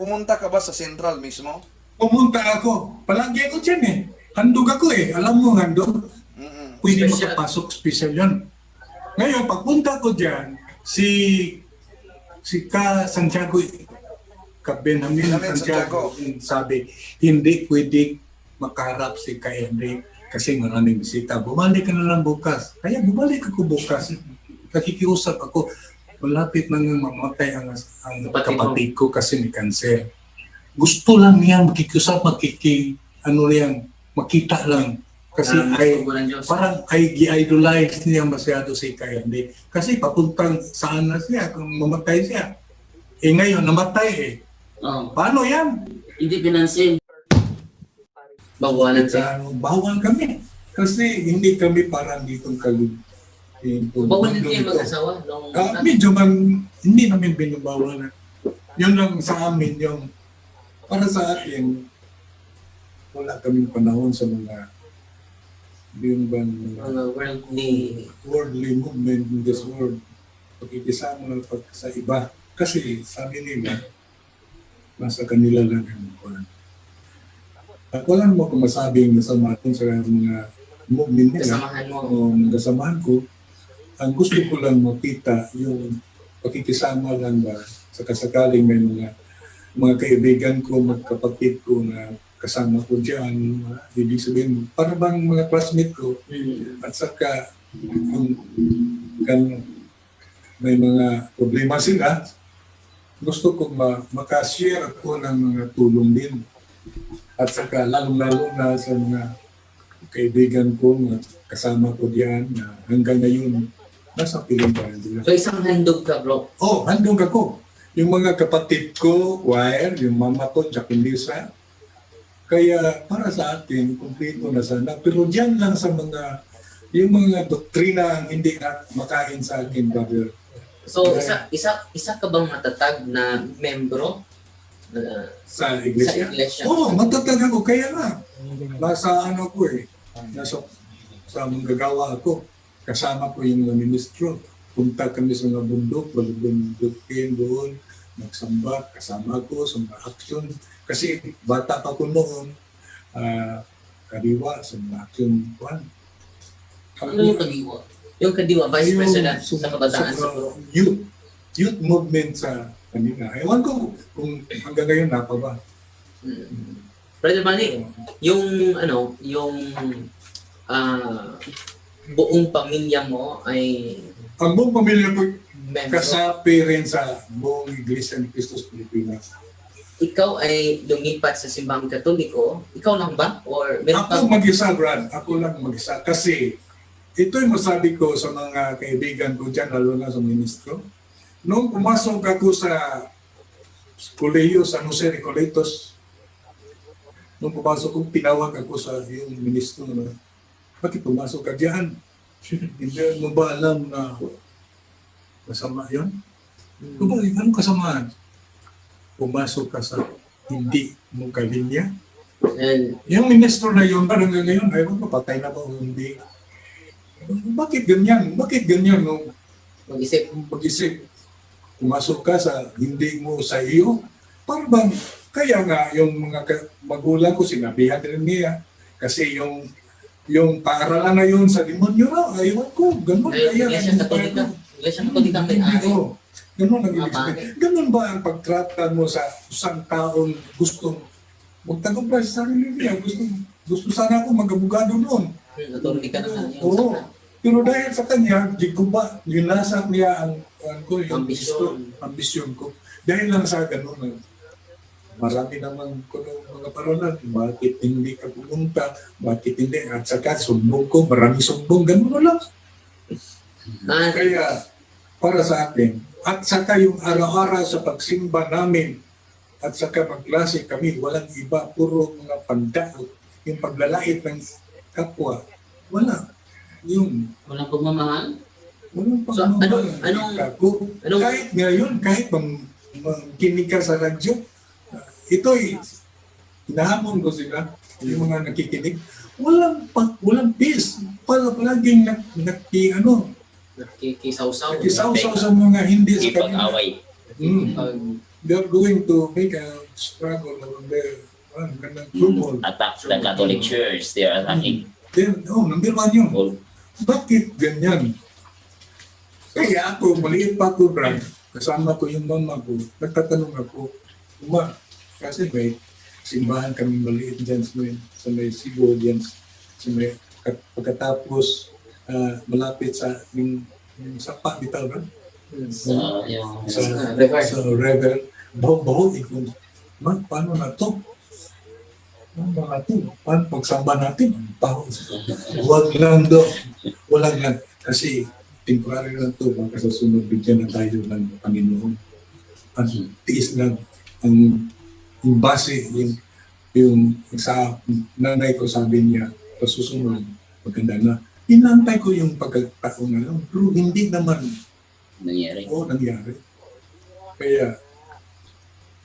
Pumunta ka ba sa Central mismo? Pumunta ako. Palagi ako dyan eh. Handog ako eh. Alam mo, handog. Mm-mm. Pwede Special. makapasok special yun. Ngayon, pagpunta ko dyan, si si Ka Santiago, Ka Benjamin Benjamin Santiago, sabi, hindi pwede makaharap si Ka Henry kasi maraming bisita. Bumalik ka na lang bukas. Kaya bumalik ako bukas. Nakikiusap ako. Malapit na nga mamatay ang, ang Kapatid kapatid ko kasi may cancer. Gusto lang niya makikiusap, makiki, ano yan, makita lang. Kasi Ah, ay, parang ay i-idolize niya masyado si Kayande. Kasi papuntang saan na siya kung mamatay siya. Eh ngayon, namatay eh. Oh, Paano yan? hindi pinansin. Bawalan siya. Sa bawal kami. Kasi hindi kami parang ditong kalug. Bawal din kayo mag-asawa. Nung, Ah, medyo man, hindi namin binubawalan. Yun lang sa amin, yung para sa atin, wala kaming panahon sa mga yung bang mga worldly worldly movement in this world. Pagkikisama pag sa iba. Kasi sabi nila, nasa kanila lang ang kuwan. At wala naman kung masabing masama tun sa mga movement nila mo. o ng kasamahan ko. Ang gusto ko lang makita yung pakikisama lang ba sa kasakaling may mga mga kaibigan ko, magkapatid ko na kasama ko dyan. Ibig sabihin, para bang mga classmate ko, Hmm. at saka kung kan may mga problema sila, gusto ko ma makashare ako ng mga tulong din. At saka lalong-lalo na sa mga kaibigan ko na kasama ko diyan na hanggang ngayon nasa Pilipinas nila. So isang handog ka bro. Oh, handong ako. Yung mga kapatid ko, choir, yung mama ko, Jacqueline Kaya para sa atin, kumpleto na sana. Pero diyan lang sa mga, yung mga doktrina ang hindi na makain sa akin, brother. So isa isa isa ka bang matatag na membro uh, Sa iglesia? Oo, oh, matatag ako. Kaya nga, nasa ano ko eh, nasa sa manggagawa ako. Kasama ko yung mga ministro. Punta kami sa mga bundok, magbundukin doon, magsamba, kasama ko sa mga action. Kasi bata pa ko noon, ah, kadiwa sa mga action. Kwan. Ano yung kadiwa? Yung kadiwa, Vice Yung President sa- sa kabataan sa, siguro. youth, youth movement sa kanila. Ewan ko kung hanggang ngayon na pa ba. Hmm. Brother Manny, yung ano, yung ah buong pamilya mo ay Ang buong pamilya ko kasapi rin sa buong Iglesia ni Cristo sa Pilipinas. Ikaw ay lumipat sa simbahang katoliko. Ikaw lang ba? Or meron Ako kang mag-isa, Brad. Ako lang mag-isa. Kasi ito yung masabi ko sa mga kaibigan ko dyan, lalo na sa ministro. Nung pumasok ako sa Colegio San Jose Recoletos, nung pumasok ko, pinawag ako sa yung ministro na, bakit pumasok ka dyan? Hindi mo ba alam na masama yun? Kung ba, anong kasamaan? Pumasok ka sa hindi mo kalinya? and, Yung ministro na yun, parang ngayon, ayaw ko, patay na ba o hindi? Bakit ganyan? Bakit ganyan nung mag-isip. mag-isip? Pumasok ka sa hindi mo sa iyo? Parang bang, kaya nga yung mga magulang ko, sinabihan rin niya. Kasi yung yung paaralan na yun sa demonyo na, ayaw ko, ganun. Ay, Kaya, Iglesia Katolika. Iglesia Katolika may-ari. Oo. Ganun ang ibig sabihin. Ganun ba ang pagtrata mo sa isang taong gustong magtagumpay sa sarili niya? Gusto, gusto sana ako mag-abogado noon. Hmm, Attorney ka na nga. Oo. Pero dahil sa kanya, di ko ba, linasap niya ang, ang ko, yung Ambisyon. ambisyon ko. Dahil lang sa ganun, eh, marami naman ko ng mga paralan. Bakit hindi ka pumunta? Bakit hindi? At saka sumbong ko, marami sumbong, ganun na lang. Ah, Kaya, para sa akin, at saka yung araw-araw sa pagsimba namin, at saka magklase kami, walang iba, puro mga pandaot, yung paglalait ng kapwa, wala. Yung, walang pagmamahal. walang So, pagmamahal. anong- anong- Ako, anong- kahit ngayon, kahit mang, mangkinig ka sa radyo, ito'y, hinahamon ko sila, yung mga nakikinig, walang, pa, walang peace. Pala, palaging nak, naki, ano, Nakikisaw-saw. nakisaw-saw sa mga hindi sa kanila. Ipag-away. Mm. Pag they're going to make a struggle there. Ah, ganang trouble. Attack the Catholic Church. They are attacking. Then, oh, number one yun. Bakit ganyan? Kaya ako, maliit pa ako, Brad. Kasama ko yung mama ko. Nagtatanong ako, Uma, kasi may simbahan kami maliit dyan sa may, sa may Cebu dyan. Sa may, kat- pagkatapos, ah, malapit sa yung, yung sapa bitaw, Brad. sa yung Sa, Ah, river. sa river. Baho-baho, ikaw. Man, paano na to? Paano na to? Paano pagsamba natin? Baho. Huwag lang do. Walang lang. Kasi temporary lang to. Baka sa sunod bigyan na tayo ng Panginoon. Ang tiis lang. Ang yung base, yung, yung sa nanay ko sabi niya, sa susunod, maganda na. Inantay ko yung pagkataon na lang. Pero hindi naman nangyari. Oo, nangyari. Kaya,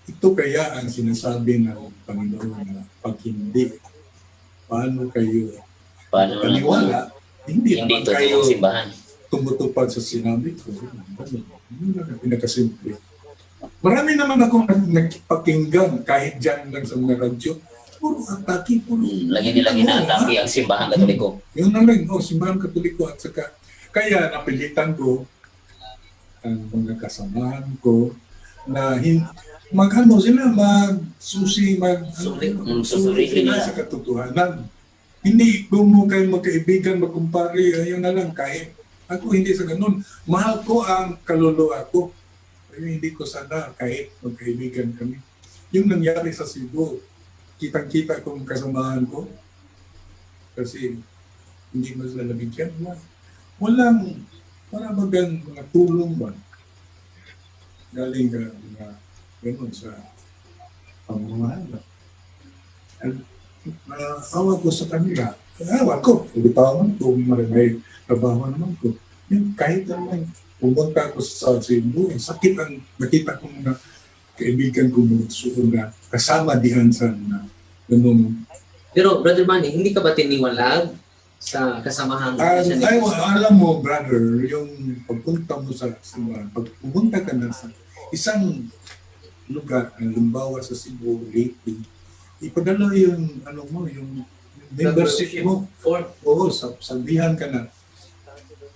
ito kaya ang sinasabi ng Panginoon na pag hindi, paano kayo Paano paniwala, hindi, hindi naman kayo simbahan. tumutupad sa sinabi ko. Ano, yun lang ang pinakasimple. Marami naman ako nagpakinggan kahit dyan lang sa mga radyo. Puro atake, puro... Hmm, Lagi nila inaatake ang simbahan katoliko. Yun na lang, oh, simbahan katoliko at saka kaya napilitan ko ang mga kasamahan ko na hin, mag-ano sila, mag-susi, mag Suri. ano, Mm, susuri sila sa katotohanan. Hindi kung mo kayo magkaibigan, magkumpare, ayun na lang, kahit ako hindi sa ganun. Mahal ko ang kaluluwa ko. Hindi ko sana kahit magkaibigan kami. Yung nangyari sa Cebu, kitang-kita kong kasamahan ko. Kasi hindi nabigyan. Wala. Walang, para bagang mga tulong ba? Galing ka mga ganun sa pamamahala. At uh, awa ko sa kanila. Awa ko, ulitawan ko, maramay trabaho naman ko. Yung kahit naman pumunta ako sa Cebu, eh, sakit ang nakita ko mga kaibigan ko mga suon na kasama dihan sa na ganun. Pero Brother Manny, hindi ka ba tiniwalag sa kasamahan Ah, Christian ay, alam mo, brother, yung pagpunta mo sa simbahan, pag pumunta ka na sa isang lugar, halimbawa sa Cebu, Leyte, ipadala yung, ano mo, yung membership mo. For Oo, sab- sabihan ka na.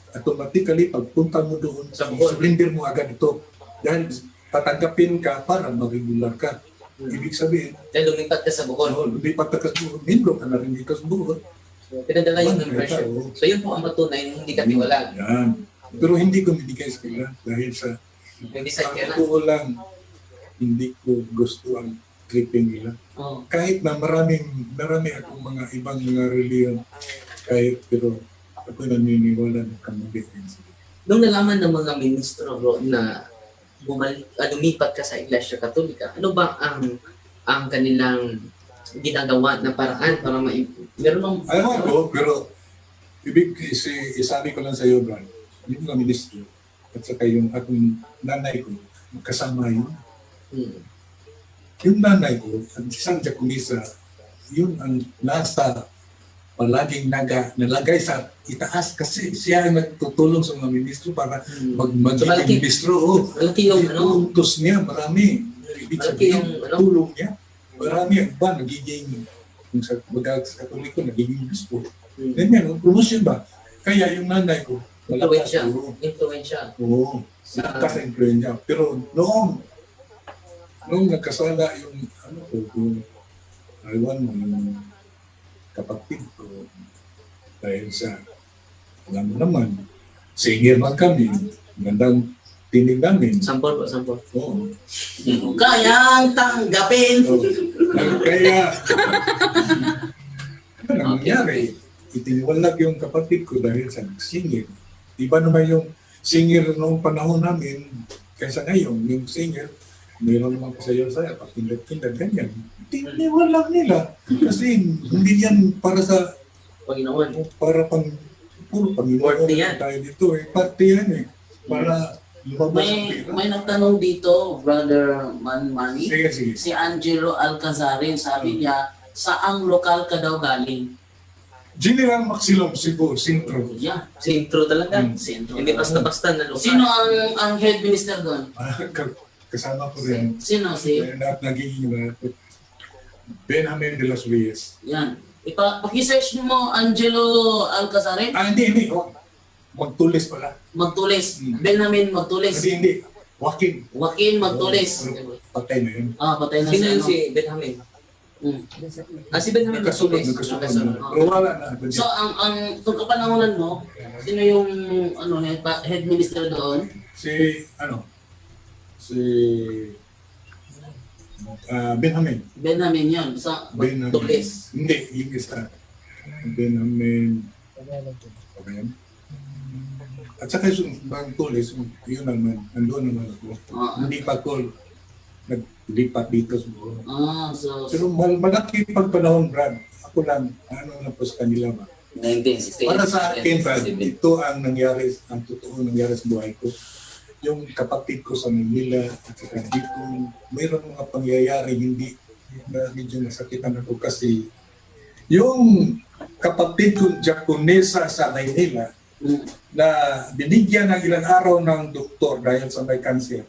Automatically, pagpunta mo doon, Sa Bohol. surrender mo agad ito. Dahil tatanggapin ka para mag-regular ka. Ibig sabihin, dahil lumipat ka sa Bohol. oh, hindi patakas mo, membro ka na rin dito sa buhol. Pinadala yung membership. oo. So yun po ang patunay na hindi ka tiwalag. Yan. Pero hindi ko binigay sa kanila dahil sa ka ang na. totoo lang, hindi ko gusto ang tripping nila. Oh. Kahit na maraming, marami akong mga ibang mga reliyon, kahit pero ako naniniwala ng kamali din sila. Nung nalaman ng mga ministro bro, na bumalik, uh, lumipat ka sa Iglesia Katolika, ano ba ang ang kanilang ginagawa na paraan para ma meron bang Ayaw ko, pero ibig isi, isabi ko lang sa iyo, Brad, yung mga ministro, at saka yung akong nanay ko, kasama yun. Hmm. Yung nanay ko, ang isang Jaconisa, yun ang nasa palaging naga, nalagay sa itaas kasi siya ang nagtutulong sa mga ministro para Hmm. mag So, malaki- ministro. Oh, Malaki yung ano, utos niya, marami. Ibig sabihin, yung, ano? tulong niya. Marami ang ba nagiging, yung sa baga sa katoliko, nagiging bispo. hmm, Ganyan, oh, promotion ba? Kaya yung nanay ko, Influensya. Influensya. Oo. Nakaka-influensya. Pero noong, noong nagkasala yung, ano ko, yung, aywan mo, yung kapatid ko, dahil sa, alam mo naman, singer man kami, gandang tinig namin. Sampol po, sampol. Oo. Kayang tanggapin. So, kaya, ano nangyari? Itiniwalag yung kapatid ko dahil sa singer. Iba naman yung singer noong panahon namin kaysa ngayon. Yung singer, mayroon naman ko sayo saya, pakindad-kindad, ganyan. Itiniwalag nila. Kasi hindi yan para sa, Panginoon. para pang, puro Panginoon Party yan. tayo dito eh. Party yan eh. Para lumabas ang May pira. may nagtanong dito, Brother Man Manny. Sige, sige. Si Angelo Alcazarin, sabi niya, saang lokal ka daw galing? General Maxilom, Cebu, Sintro. Yeah, Sintro talaga. Hmm. sentro. Hindi basta-basta na lugar. Sino ang ang head minister doon? Ka- kasama ko rin. Sino si? Na, naging uh, Benjamin de los Reyes. Yan. Ipa, pakisearch mo Angelo Alcazarin. Ah, hindi, hindi. Oh, magtulis pala. Magtulis. Hmm. Benjamin Magtulis. Hindi, hindi. Joaquin. Joaquin Magtulis. Patay na yun. Ah, patay na Sino si yun si Benjamin? Hmm. Ah, si Benjamin Martinez. nagkasunod. Nagkasunod. na. Pero wala na. So, ang ang kung kapanahonan mo, sino yung ano head minister doon? Si, ano, si ah, Benjamin. Benjamin yun. So, Benjamin. Hindi, yung isa. Benjamin. Okay yan. At saka yung bang tulis, yun naman, andun naman ako. ah, Hindi pa ako naglipat dito siguro. ah, so, Pero mal malaki pag panahon, Brad. Ako lang, ano na po sa kanila ba? 1968. Para sa akin, Brad, 1967. ito ang nangyari, ang totoo nangyari sa buhay ko. Yung kapatid ko sa Manila at saka dito, mayroon mga pangyayari hindi na medyo nasakitan ako kasi yung kapatid kong Japonesa sa Maynila na binigyan ng ilang araw ng doktor dahil sa may cancer.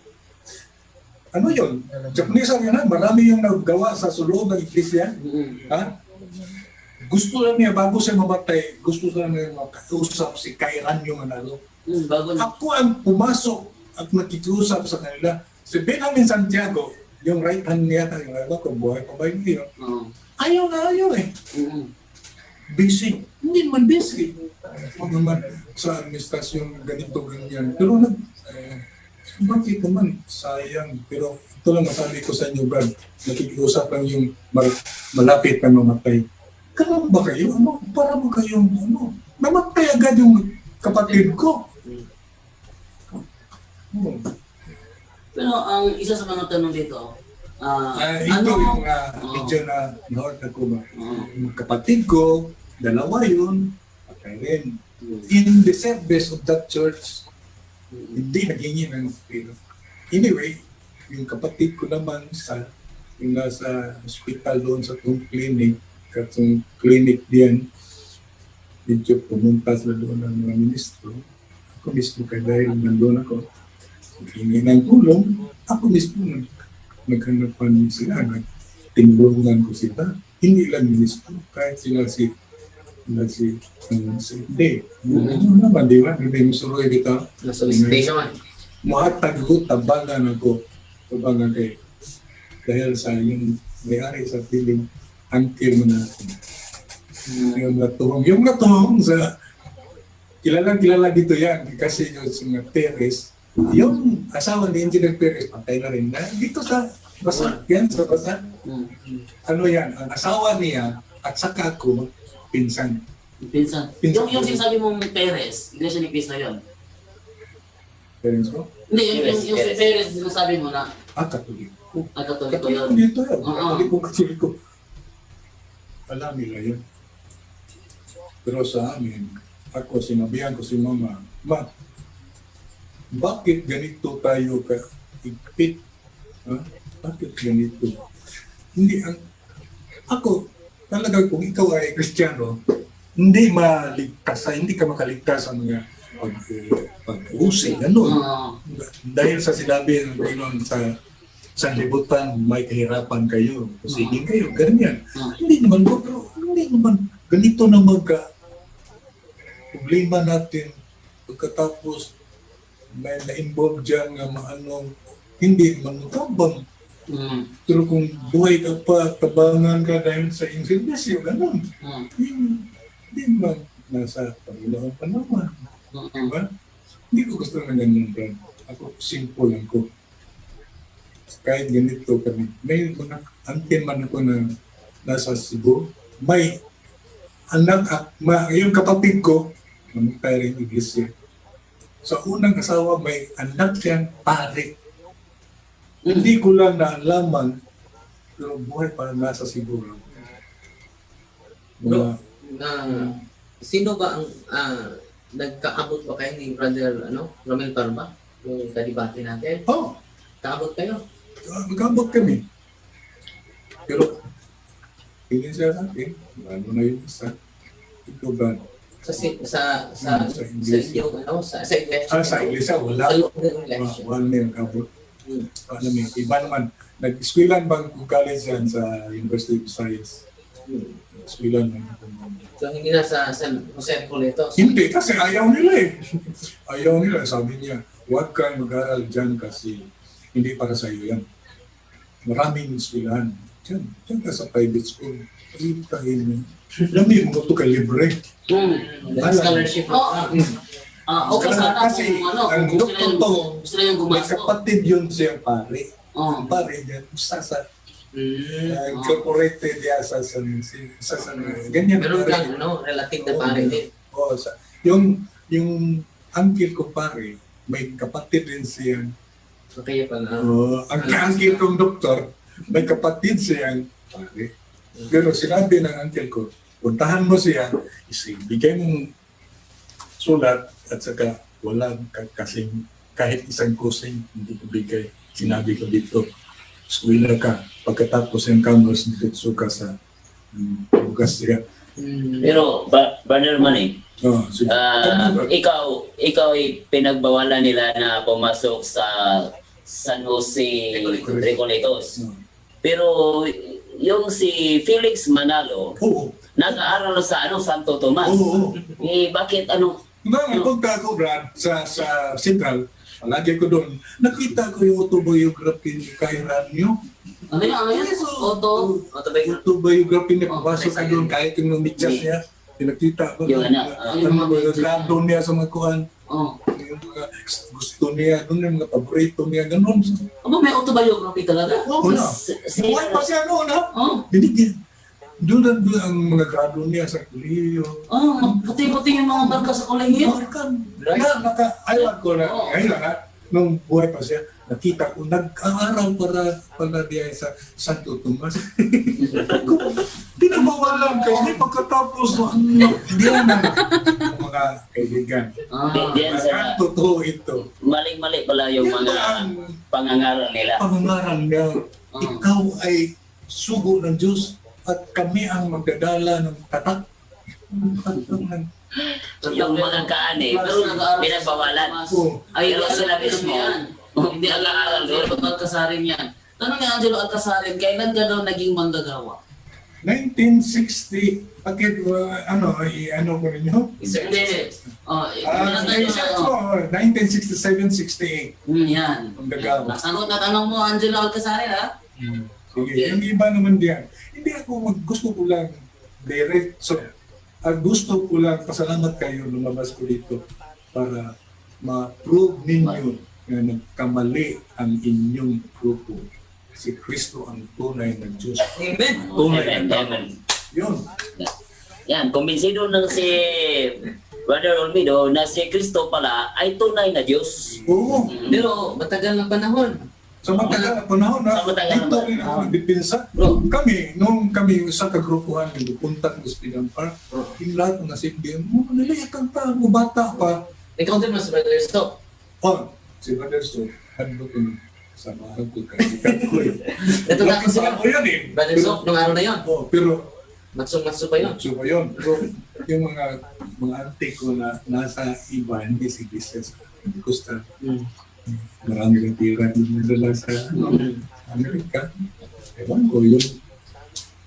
Ano yun? Japonesa yun ha? Marami yung naggawa sa sulod ng iglesia. Ha? Gusto lang niya, bago siya mamatay, gusto lang niya makausap si Kairan yung analo. mm, bago na. Ako ang pumasok at nakikiusap sa kanila. Si Benjamin Santiago, yung right hand niya, yung ano ko, buhay pa ba hindi? no? Oh, Ayaw na ayaw eh. mm, Busy. Hindi naman busy. Ako naman sa administrasyon ganito, ganyan. Pero nag, eh, bakit naman sayang. Pero ito lang masabi ko sa inyo, Brad. Nakikiusap lang yung mal- malapit na mamatay. Ganun ba kayo? Ano? Para ba kayong ano? Namatay agad yung kapatid ko. Oh. Pero ang isa sa mga tanong dito, ah, Ah, ito ano, yung uh, Oo. medyo na North? Oo. Yung kapatid ko, dalawa yun, patay rin. In the service of that church, hindi naghingi ng pero Anyway, yung kapatid ko naman sa yung nasa hospital doon sa itong clinic, katong clinic diyan, medyo pumunta sila doon ng mga ministro. Ako mismo kaya dahil nandun ako, hingi ng tulong, ako mismo nag naghanapan sila, nagtinulungan ko sila. Hindi lang ministro, kahit sila si sila si um, si Hindi. Ano naman, di ba? Hindi mo suroy dito Na solicitation. mahatag ko tabangan ako tabangan kay dahil sa yung may-ari sa piling angkil mo na yung natuhong yung natuhong sa kilalang kilala dito yan kasi yung mga Perez yung asawa ni Engineer Perez patay na rin na dito sa basa yan sa basa mm, ano yan ang asawa niya at saka ako pinsan pinsan. Pinsan. Yung, yung sinasabi mong Perez, Iglesia ni Cristo yun. parents ko Hindi, yung, yung, yung si Perez. Perez, sinasabi mo na, ah katulik ko ah, katoliko Katulik yun. ko dito yan. Oo. Katulik ko katulik ko. Alam nila yun. Pero sa amin, ako sinabihan ko si mama, Ma, bakit ganito tayo ka igpit? Ha? Bakit ganito? Hindi ang ako talaga kung ikaw ay Kristiyano, hindi maligtas, hindi ka makaligtas sa mga pag, pag-usi, ano? Ah, dahil sa sinabi ng Panginoon sa sanlibutan, may kahirapan kayo. Sige kayo, ganyan. Ah. Hindi naman pero hindi naman ganito na magka problema natin pagkatapos may na-involve dyan nga maanong hindi manutabang. mm, Pero kung buhay ka pa, tabangan ka dahil sa servisyo, ganun. mm, Hindi naman nasa Panginoon pa naman. mm, Diba? Hindi ko gusto na ganun, Brad. Ako, simple lang ko. Kahit ganito kami. May mga man ako na nasa Cebu. May anak, ma, yung kapatid ko, mamatay rin iglesia. Sa unang asawa, may anak siyang pare. Hindi ko lang naalaman, pero buhay pa nasa lang. Mga, Na, sino ba ang ah, nagkaabot ba kayo ni Brother ano, Romel Parba? Yung kadibate natin. oh, Kaabot kayo. magkabot kami. Pero, tingin siya sa akin, ano na yun sa, ito ba? Sa sa sa Sa sa iglesia. inyong ano sa sa iglesia. Ah, sa iglesia, wala. Sa loob ng iglesia. Wala na yung kabot. Hmm. Ano may iba naman. Nag-eskwelahan bang kung college yan sa University of Science? Hmm. Eskwelahan man. So hindi na sa San Jose Coletos. Hindi, kasi ayaw nila eh. Ayaw nila. Sabi niya, huwag kang mag-aral dyan kasi hindi para sa iyo yan. Maraming eskwelahan. Diyan, diyan ka sa private school. Tahin mo. Lami mo ito ka libre. Hmm. Scholarship. Oo. Hmm. Ah, okay sana Kasi kung ano, ang kung sila yung, doktor to, sila yung May gumasto. kapatid yun siya pare. Oh. Ang pare niya, isa sa Mm. uh, incorporated niya sa sa sa sa ganyan. Meron pare. kang ano, relative na pare din. Oo, sa, yung yung uncle ko pare, may kapatid din siya. So kaya pala. Oo, ang uncle kong doktor, may kapatid siyang pare. Pero sinabi ng uncle ko, puntahan mo siya, bigay mong sulat at saka wala ka kasing kahit isang kusing hindi ko bigay. Sinabi ko dito, eskwela ka. Pagkatapos yung campus, dito ka sa um, bukas siya. Mm. Pero, ba, Brother Manny, Oh, sige. ah, ikaw, ikaw ay pinagbawalan nila na pumasok sa San Jose Recoletos. Recoletos. Oh. Pero yung si Felix Manalo, Oo, nag-aaral sa ano Santo Tomas. oo. Eh, bakit ano? Nung nagpunta ako, Brad, sa, sa Central, palagi ko doon, nakita ko yung autobiography ni Kay Ranyo. Ano yun? Ano yun? Auto. Autobiography. Autobiography niya, Oh, okay, doon, kahit yung namitsas niya, pinakita ko. Yung ano, yung mga mga grado niya sa mga kuhan, Oh. Yung mga gusto niya, doon yung mga paborito niya, ganun. Aba, may autobiography talaga? Oo na. Si, si, Buhay pa siya noon, ha? Oh. Binigyan. Doon na doon ang mga grado niya sa kuliyo. Oh, puti-puti yung mga barka sa kolehiyo. Barkan. Na, naka, ayaw ko na, Oo. ngayon ha, nung buhay pa siya, nakita ko, nag-aaral para pala diya sa Santo Tomas. Pinabawalan ka, hindi pagkatapos, ano, hindi yan ang mga kaibigan. Ah. Di- diyan sa totoo ito. maling-mali pala yung mga pangangaral nila. pangangaral niya? Ah. Ikaw ay sugo ng Diyos at kami ang magdadala ng tatak. Yung mga kaani, Pero. Oo. Ay, Pero sila mismo. Hindi alam nag-aaral doon. Alcasarin yan. Tanong ni Angelo Alcasarin, kailan ka daw naging manggagawa? 1960, bakit, uh, ano, i- ano ko ninyo? Hindi. Oh, Ah, ilan tayo research na- ko, 1967-68. Hmm, yan. Ang gagawa. Nasagot na tanong mo, Angelo Alcasarin, ha? Sige, Okay. yung iba naman diyan. Hindi ako mag, gusto ko lang direct. So, ang gusto ko lang, pasalamat kayo lumabas ko dito para ma-prove ninyo na nagkamali ang inyong grupo. Si Kristo ang tunay na Diyos. Amen. Tunay Amen, na tao. amen. Yun. Yan, kumbinsido ng si Brother Olmido na si Kristo pala ay tunay na Diyos. Oo. Pero matagal na panahon. Sa matagal na panahon na Sa matagal na dito panahon. rin ako nagdepensa. Kami, nung kami sa kagrupuhan, ng Hospital Park, yung lahat ng nasibdihan, mo, nalayakan pa, mo bata pa. Encounter mo sa Brother Stop. Oh, si Brother Sto, ano ko sa mahal ko, ko eh. Ito na pa ako yan eh. Brother Stop, nung araw na yon. Oh, pero, Matsong-matso pa yun. so ba yun? Pero yung mga mga auntie ko na nasa iba, hindi si Business, Costa, Mm. Marami rin tira nila sa. Amerika. Ewan ko yun.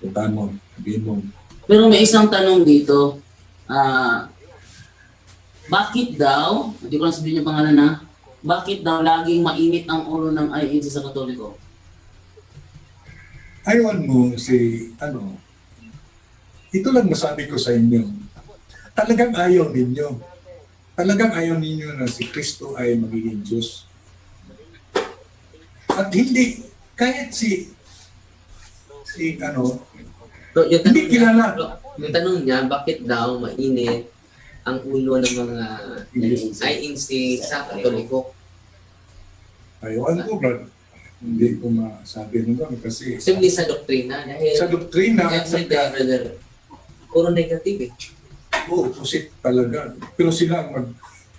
Puntahan mo, sabihin mo, Pero may isang tanong dito. Ah, bakit daw, hindi ko lang sabihin yung pangalan na, bakit daw laging mainit ang ulo ng IEC sa Katoliko? ayawan mo si, ano, ito lang masabi ko sa inyo. Talagang ayaw ninyo. Talagang ayaw ninyo na si Kristo ay magiging Diyos. At hindi, kahit si, si, ano, Bro, yung Hindi kilala. bro, yung tanong niya, bakit daw mainit ang ulo ng mga INC sa Katoliko? ayawan ko, Brad. Hindi ko masabi naman kasi Simply sa doktrina. Dahil sa doktrina every sa day, brother, puro negative eh. Opposite talaga. Pero sila mag...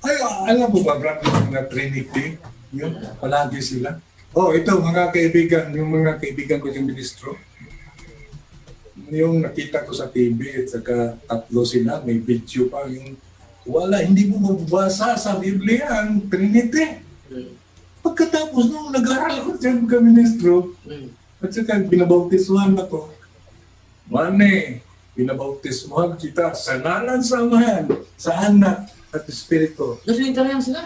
Ay, alam mo ba, Brad, yung mga Trinity, yun, palagi sila. Oh, ito, mga kaibigan, yung mga kaibigan ko yung ministro, yung nakita ko sa TV at saka tatlo sila, may video pa yung wala, hindi mo mababasa sa Biblia ang Trinity. Pagkatapos nung nag-aaral ko dyan ka ministro, Mm. at saka binabautismuhan ako. Mane, binabautismuhan kita sa ngalan sa Amahan, sa Anak at Espiritu. Nasulintaryan sila.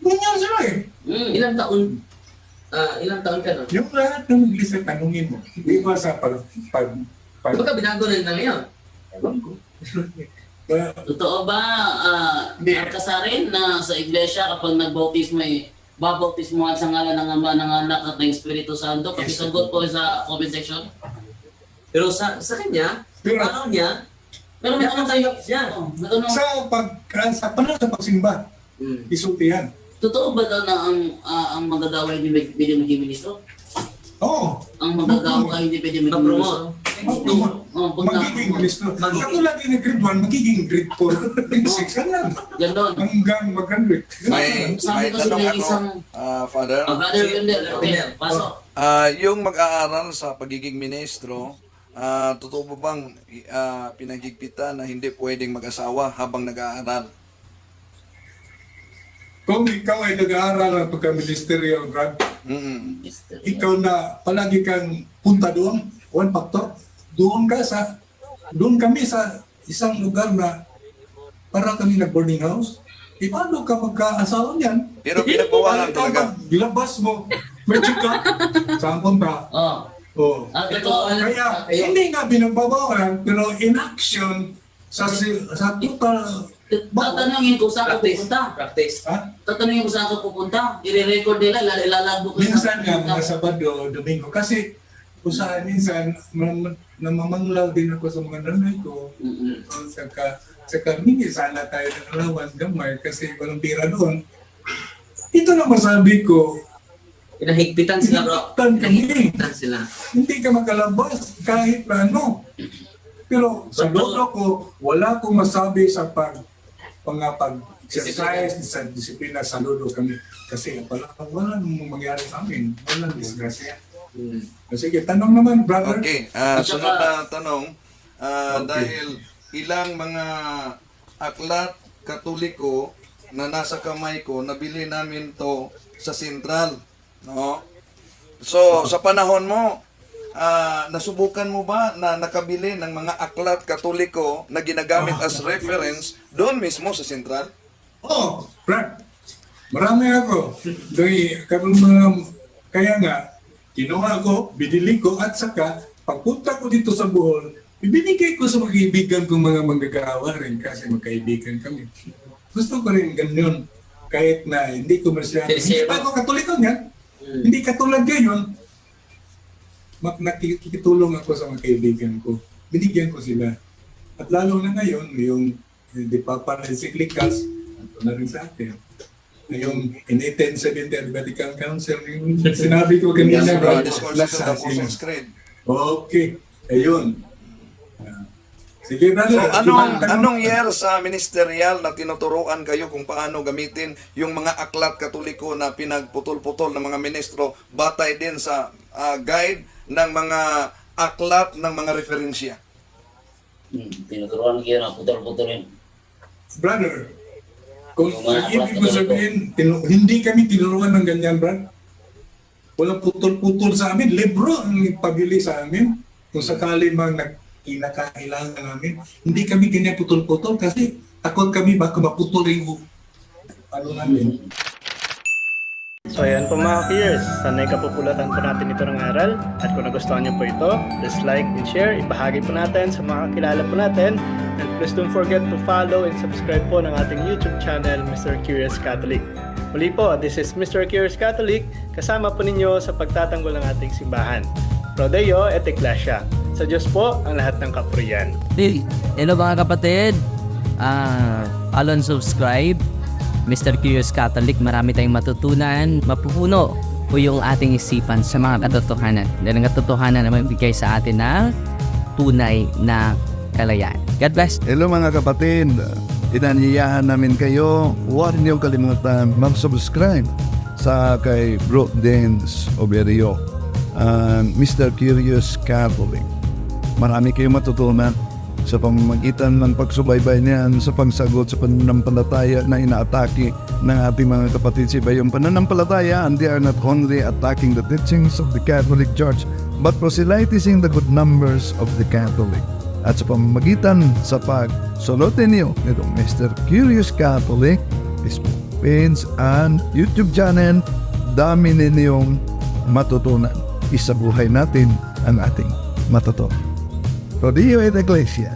Ganyan sila eh. Mm. Ilang taon, ah ilang taon ka no? Yung lahat ng iglesia, tanungin mo. Di ba sa pag... pag, pag Baka binago na nila ngayon. Ewan ko. Ba- Totoo ba, ah, Hindi. ang kasarin na sa iglesia kapag nagbautismo ay babautismohan sa ngalan ng Ama, ng Anak at ng Espiritu Santo? Pakisagot po sa comment section. Pero sa sa kanya, Pero araw niya, Pero may tanong tayo. siya. Oh, may tanong. sa pag sa panahon sa pagsimba, Mm. isultihan. Totoo ba daw na ang ah, ang magagawa hindi may- pwede maging ministro? Oo. Ang magagawa ay hindi pwede maging ministro? Ma-promote. Oh. Magiging ministro. Magiging. Ako lagi ng grade 1, magiging grade 4, grade 6, ano? Ganon. Hanggang mag-graduate. May, Sabi may ko sa tanong ako, isang- ah, Father. Oh, Brother Wendell, okay, pasok. Ah, yung mag-aaral sa pagiging ministro, ah, totoo ba bang ah, pinagigpitan na hindi pwedeng mag-asawa habang nag-aaral? Kung ikaw ay nag-aaral ng pagka-ministerial grad, Mm-mm. ikaw na palagi kang punta doon, one factor, doon ka sa, doon kami sa isang lugar na para kami nag-boarding house. E paano ka magkaasawa niyan? Pero pinagbawalan talaga. pag Labas mo, may chika, saan punta? Oh. Oh. Ah, totoo. Kaya hindi nga binagbabawalan, pero in action, sa, si- sa total, Tatanungin ko saan ako Practice. pupunta. Practice. ha? Tatanungin ko saan ako pupunta. I-record nila, lal- ilalagbo ko Minsan nga, mga Sabado, Domingo, kasi kung saan minsan, mam- namamanglaw din ako sa mga nanay ko. Mm-mm. So, saka, saka mingi sana tayo ng alawan gamay kasi walang pira doon. Ito na masabi ko, Pinahigpitan sila bro. Pinahigpitan kami. Pinahigpitan sila. hindi ka makalabas kahit na ano. Pero sa lolo ko, wala akong masabi sa pag pangapag exercise sa disiplina sa lolo kami. Kasi wala, wala nang mangyari sa amin. Walang disgrasya. Mm. Sige, tanong naman, brother. Okay, ah, saka- sunod na tanong, ah, Okay. dahil ilang mga aklat katoliko na nasa kamay ko, nabili namin to sa Central. No? So, sa panahon mo, ah, nasubukan mo ba na nakabili ng mga aklat katoliko na ginagamit as reference doon mismo sa Central? Oh, Brad. Marami ako. Mga, kaya nga, kinuha ko, binili ko, at saka, pagpunta ko dito sa Bohol, ibinigay ko sa mga kaibigan kong mga manggagawa rin kasi magkaibigan kami. Gusto ko rin ganyan. Kahit na hindi ko masyado. Hindi pa ako katoliko niyan. Mm. Hindi katulad ngayon. Mak nakikitulong ako sa mga kaibigan ko. Binigyan ko sila. At lalo na ngayon, yung eh, di pa para encyclicals, ito na rin sa atin. Yung in 1870 Vatican Council, yung sinabi ko kanina, Yes, bro, the Creed. Okay, ayun. Sige, brother. So, anong, anong year sa ministerial na tinuturuan kayo kung paano gamitin yung mga aklat katoliko na pinagputol-putol ng mga ministro batay din sa ah, guide ng mga aklat ng mga referensya? Hmm, tinuturuan kayo na putol-putulin. Brother, kung ibig ko sabihin, tinu- hindi kami tinuruan ng ganyan, Brad. Walang putol-putol sa amin. Libro ang pabili sa amin. Kung sakali mang nag kinakailangan namin. Hindi kami ganyan putol-putol kasi takot kami baka maputol yung ano namin. So ayan po mga peers, sanay kapupulatan po natin ito ng aral at kung nagustuhan niyo po ito, please like and share, ibahagi po natin sa mga kakilala po natin and please don't forget to follow and subscribe po ng ating YouTube channel, Mr. Curious Catholic. Muli po, this is Mr. Curious Catholic, kasama po ninyo sa pagtatanggol ng ating simbahan. Prodeo et Ecclesia. Sa Diyos po ang lahat ng kapurian. Hey, hello mga kapatid. Ah, follow and subscribe. Mr. Curious Catholic, marami tayong matutunan, mapupuno po yung ating isipan sa mga katotohanan. Dahil ang katotohanan na magbigay sa atin ng tunay na kalayaan. God bless. Hello mga kapatid, inanyayahan namin kayo, huwag niyong kalimutan mag-subscribe sa kay Bro Dance Oberio, and Mr. Curious Catholic. Marami kayong matutunan sa pamamagitan ng pagsubaybay niyan sa pagsagot sa pananampalataya na inaatake ng ating mga kapatid sa iba. Yung pananampalataya, and they are not only attacking the teachings of the Catholic Church, but proselytizing the good numbers of the Catholic. At sa pamamagitan sa pag-sulutin niyo nitong Mr. Curious Catholic, Facebook page and YouTube channel, dami ninyong matutunan. Isabuhay natin ang ating matutunan. Rodillo et Iglesia,